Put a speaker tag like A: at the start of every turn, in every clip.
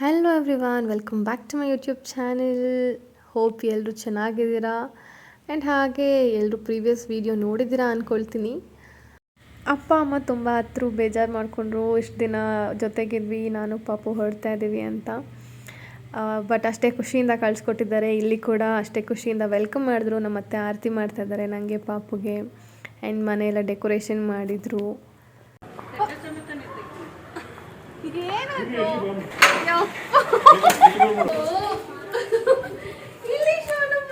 A: Hello everyone welcome back to my YouTube channel hope ಎಲ್ಲರೂ ಚೆನ್ನಾಗಿದ್ದೀರಾ? And ಹಾಗೆ ಎಲ್ಲರೂ ಪ್ರೀವಿಯಸ್ ವೀಡಿಯೋ ನೋಡಿದ್ದೀರಾ ಅಂದ್ಕೊಳ್ತೀನಿ ಅಪ್ಪ, ಅಮ್ಮ ತುಂಬ ಹತ್ರ ಬೇಜಾರು ಮಾಡಿಕೊಂಡ್ರು. ಇಷ್ಟು ದಿನ ಜೊತೆಗಿದ್ವಿ, ನಾನು ಪಾಪು ಹೊರಡ್ತಾ ಇದ್ದೀವಿ ಅಂತ. ಬಟ್ ಅಷ್ಟೇ ಖುಷಿಯಿಂದ ಕಳಿಸ್ಕೊಟ್ಟಿದ್ದಾರೆ. ಇಲ್ಲಿ ಕೂಡ ಅಷ್ಟೇ ಖುಷಿಯಿಂದ ವೆಲ್ಕಮ್ ಮಾಡಿದ್ರು. ನಮ್ಮ ಅತ್ತೆ ಆರತಿ ಮಾಡ್ತಾಯಿದ್ದಾರೆ ನನಗೆ ಪಾಪುಗೆ. ಆ್ಯಂಡ್ ಮನೆಯೆಲ್ಲ ಡೆಕೋರೇಷನ್ ಮಾಡಿದರು.
B: 이래라고. 야.
C: 일리시 하는 거.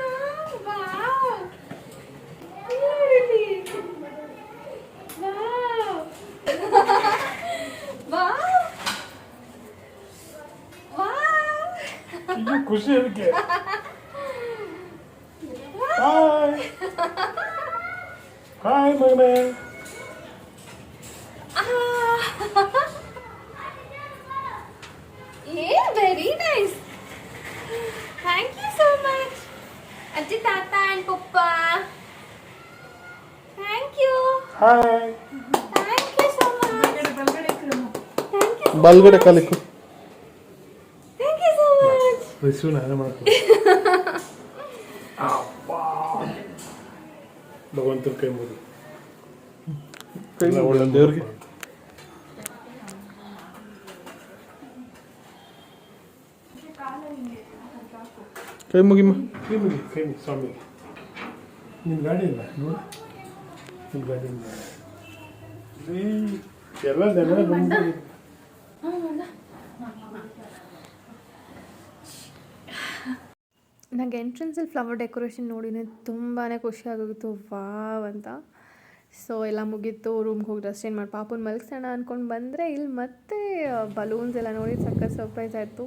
C: Okay very nice thank you so much
B: అజ్జి
C: తాత అండ్ పప్ప thank you thank
B: you so
C: much బల్గడ కలికు థ్యాంక్
B: యూ సో మచ్ విసునారా మాకు అబ్బా భగవంతుడికి దేవుడికి ಕೈ ಮುಗಿಮ್ಮ ಕೈ ಮುಗಿ ಕೈ ಮುಗಿ ಸ್ವಾಮಿ ನಿನ್ನ ಗಾಡಿ ಇಲ್ಲ ನೋಡಿ. ನಿಮ್ಮ ಗಾಡಿ ಇಲ್ಲ. ಎಲ್ಲ ನೆಲ.
A: ನನಗೆ ಎಂಟ್ರೆನ್ಸಲ್ಲಿ ಫ್ಲವರ್ ಡೆಕೋರೇಷನ್ ನೋಡಿನೇ ತುಂಬಾ ಖುಷಿ ಆಗೋಗಿತ್ತು. ವಾವ್ ಅಂತ. ಸೊ ಎಲ್ಲ ಮುಗೀತು. ರೂಮ್ಗೆ ಹೋಗಿ ರೆಸ್ಟ್ ಏನು ಮಾಡಿ ಪಾಪನ ಮಲಗಿಸೋಣ ಅಂದ್ಕೊಂಡು ಬಂದರೆ ಇಲ್ಲಿ ಮತ್ತೆ ಬಲೂನ್ಸ್ ಎಲ್ಲ ನೋಡಿ ಸಕ್ಕ ಸರ್ಪ್ರೈಸ್ ಆಯಿತು.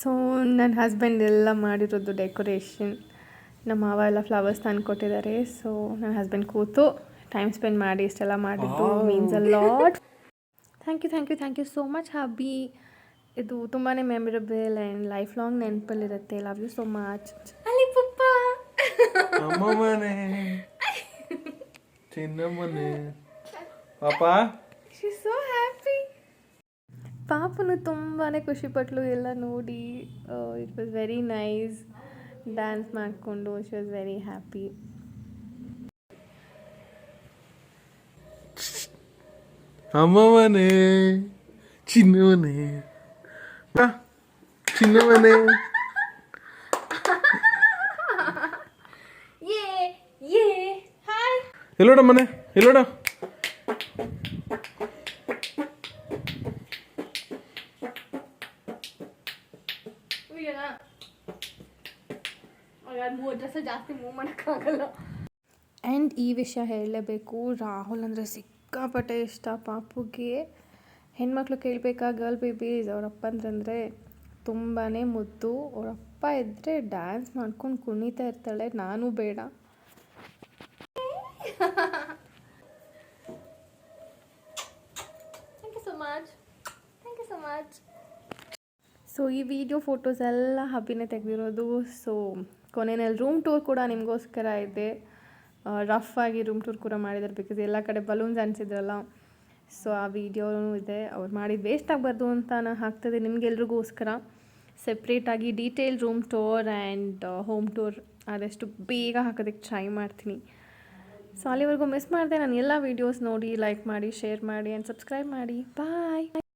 A: ಸೊ ನನ್ನ ಹಸ್ಬೆಂಡ್ ಎಲ್ಲ ಮಾಡಿರೋದು ಡೆಕೋರೇಷನ್ ನಮ್ಮ ಮಾವ ಎಲ್ಲ ಫ್ಲವರ್ಸ್ ತಂದು ಕೊಟ್ಟಿದ್ದಾರೆ. ಸೊ ನನ್ನ ಹಸ್ಬೆಂಡ್ ಕೂತು ಟೈಮ್ ಸ್ಪೆಂಡ್ ಮಾಡಿ ಇಷ್ಟೆಲ್ಲ ಮಾಡಿದ್ದು. Means a lot thank you thank you thank you so much hubby ಇದು ತುಂಬಾ ಮೆಮೊರೇಬಲ್ ಆ್ಯಂಡ್ ಲೈಫ್ ಲಾಂಗ್ ನೆನಪಲ್ಲಿರುತ್ತೆ. ಲವ್ ಯು ಸೋ ಮಚ್
C: ಅಲ್ಲಿ ಪಪ್ಪ.
B: ಅಮ್ಮ ಮನೆ ಚಿನ್ನ ಮನೆ ಪಾಪ.
A: ಪಾಪನು ತುಂಬಾ ಖುಷಿಪಟ್ಲು ಎಲ್ಲ ನೋಡಿ it was very nice dance ಮಾಡಿಕೊಂಡು ಶಿ ವಾಸ್ ವೆರಿ ಹ್ಯಾಪಿ
B: ಅಮ್ಮ ಮನೆ ಚಿನ್ನ ಮನೆ ಬಾ,
C: ಮೂರು ಡ್ರೆಸ್ ಜಾಸ್ತಿ ಮೂವ್ ಮಾಡೋಕ್ಕಾಗಲ್ಲ.
A: ಆ್ಯಂಡ್ ಈ ವಿಷಯ ಹೇಳಲೇಬೇಕು. ರಾಹುಲ್ ಅಂದರೆ ಸಿಕ್ಕಾಪಟ್ಟೆ ಇಷ್ಟ ಪಾಪುಗೆ. ಹೆಣ್ಮಕ್ಳು ಕೇಳಬೇಕಾ? ಗರ್ಲ್ ಬೇಬೀಸ್ ಅವರಪ್ಪ ಅಂತಂದರೆ ತುಂಬಾ ಮುದ್ದು. ಅವರಪ್ಪ ಇದ್ದರೆ ಡ್ಯಾನ್ಸ್ ಮಾಡ್ಕೊಂಡು ಕುಣಿತಾ ಇರ್ತಾಳೆ. ನಾನು ಬೇಡ
C: thank you so much thank you so much
A: so ಈ ವಿಡಿಯೋ ಫೋಟೋಸ್ ಎಲ್ಲ ಹಬ್ಬಿನೇ ತೆಗೆದಿರೋದು. ಸೊ ಕೊನೆಯಲ್ಲಿ ರೂಮ್ ಟೂರ್ ಕೂಡ ನಿಮಗೋಸ್ಕರ ಇದೆ. ರಫ್ ಆಗಿ ರೂಮ್ ಟೂರ್ ಕೂಡ ಮಾಡಿದ್ದಾರೆ ಬಿಕಾಸ್ ಎಲ್ಲ ಕಡೆ ಬಲೂನ್ಸ್ ಅನಿಸಿದ್ರಲ್ಲ. ಸೊ ಆ ವಿಡಿಯೋನೂ ಇದೆ. ಅವ್ರು ಮಾಡಿದ ವೇಸ್ಟ್ ಆಗಬಾರ್ದು ಅಂತ ನಾನು ಹಾಕ್ತದೆ ನಿಮಗೆಲ್ರಿಗೋಸ್ಕರ. ಸೆಪ್ರೇಟಾಗಿ detail room tour and home tour ಆದಷ್ಟು ಬೇಗ ಹಾಕೋದಕ್ಕೆ ಟ್ರೈ ಮಾಡ್ತೀನಿ. ಸೊ ಅಲ್ಲಿವರೆಗೂ ಮಿಸ್ ಮಾಡಿದೆ. ನಾನು ಎಲ್ಲ ವೀಡಿಯೋಸ್ ನೋಡಿ ಲೈಕ್ ಮಾಡಿ ಶೇರ್ ಮಾಡಿ ಆ್ಯಂಡ್ ಸಬ್ಸ್ಕ್ರೈಬ್ ಮಾಡಿ. ಬಾಯ್